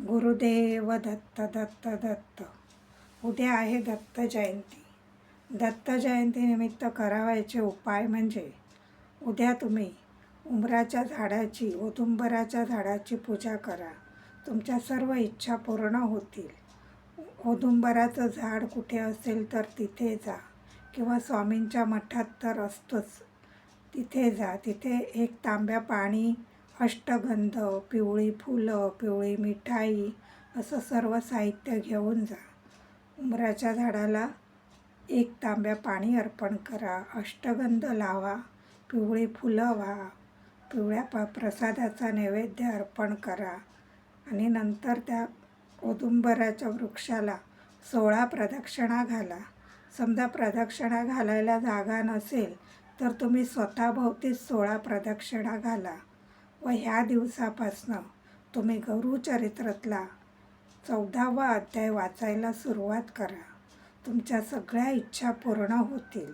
गुरुदेव दत्त दत्त दत्त. उद्या आहे दत्त जयंती. दत्त जयंतीनिमित्त करावयाचे उपाय म्हणजे उद्या तुम्ही उंबराच्या झाडाची औदुंबराच्या झाडाची पूजा करा. तुमच्या सर्व इच्छा पूर्ण होतील. औदुंबराचं झाड कुठे असेल तर तिथे जा. किंवा स्वामींच्या मठात तर असतोच. तिथे जा. तिथे एक तांब्या पाणी अष्टगंध पिवळी फुलं पिवळी मिठाई असं सर्व साहित्य घेऊन जा. उंबराच्या झाडाला एक तांब्या पाणी अर्पण करा. अष्टगंध लावा. पिवळी फुलं व्हा. पिवळ्या प प्रसादाचा नैवेद्य अर्पण करा. आणि नंतर त्या औदुंबराच्या वृक्षाला सोळा प्रदक्षिणा घाला. समजा प्रदक्षिणा घालायला जागा नसेल तर तुम्ही स्वतःभोवतीच सोळा प्रदक्षिणा घाला. व ह्या दिवसापासनं तुम्ही गुरुचरित्रातला चौदावा अध्याय वाचायला सुरुवात करा. तुमच्या सगळ्या इच्छा पूर्ण होतील.